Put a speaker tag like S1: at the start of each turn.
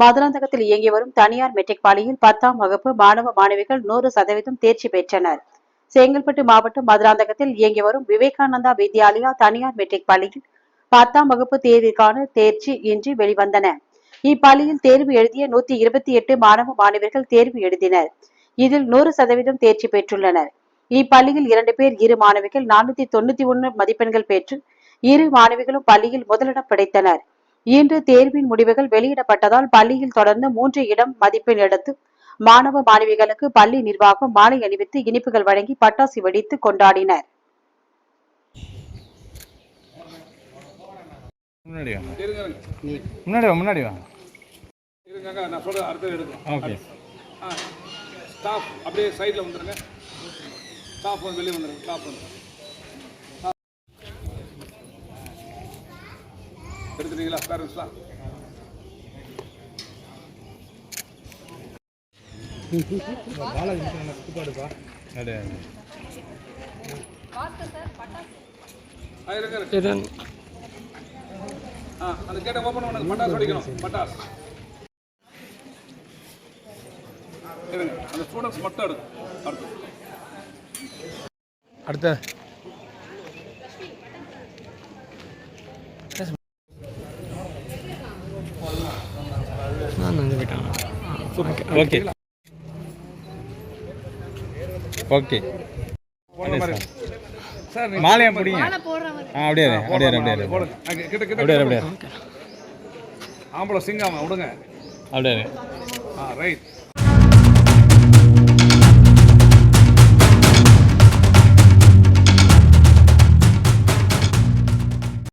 S1: மதுராந்தகத்தில் இயங்கி வரும் தனியார் மெட்ரிக் பள்ளியில் பத்தாம் வகுப்பு மாணவ மாணவிகள் நூறு சதவீதம் தேர்ச்சி பெற்றனர். செங்கல்பட்டு மாவட்டம் மதுராந்தகத்தில் இயங்கி வரும் விவேகானந்தா வித்யாலயா தனியார் மெட்ரிக் பள்ளியில் பத்தாம் வகுப்பு தேர்விற்கான தேர்ச்சி இன்று வெளிவந்தன. இப்பள்ளியில் தேர்வு எழுதிய நூத்தி இருபத்தி எட்டு மாணவ மாணவர்கள் தேர்வு எழுதினர். இதில் நூறு சதவீதம் தேர்ச்சி பெற்றுள்ளனர். இப்பள்ளியில் இரண்டு பேர் இரு மாணவிகள் நானூத்தி தொண்ணூத்தி ஒன்று மதிப்பெண்கள் பெற்று இரு மாணவிகளும் பள்ளியில் முதலிடம் பிடித்தனர். இன்று தேர்வின் முடிவுகள் வெளியிடப்பட்டதால் பள்ளியில் தொடர்ந்து மூன்று இடம் மதிப்பெண் எடுத்து மாணவ மாணவிகளுக்கு பள்ளி நிர்வாகம் மாலை அணிவித்து இனிப்புகள் வழங்கி பட்டாசு வெடித்து கொண்டாடினர்.
S2: முன்னாடி முன்னாடி வா முன்னாடி வா
S3: இருங்க நான் சொல்கிறேன் அடுத்தது எடுக்கும்
S2: ஓகே.
S3: ஆ ஸ்டாஃப் அப்படியே சைடில் வந்துருங்க. ஸ்டாஃப் வந்து வெளியே வந்துருங்க ஸ்டாஃப் வந்து. எடுத்துட்டீங்களா? பேரண்ட்ஸ்லாம் அந்த கேட்டை ஓப்பன் பண்ணுங்க பட்டாசு வெடிக்கணும் பட்டாசு. அந்த ஸ்டூடெண்ட்ஸ் மட்டும் எடுக்கும். அடுத்து.
S2: அடுத்த. ஓகே. ஓகே.
S3: சார்.
S2: மாலையா பிடிங்க. ஆ அப்படியே அப்படியே அப்படியே இரு.
S3: போடுங்க. அங்க கிட்ட கிட்ட
S2: அப்படியே அப்படியே.
S3: ஆம்பளை சிங்காம விடுங்க.
S2: அப்படியே.
S3: ஆ ரைட்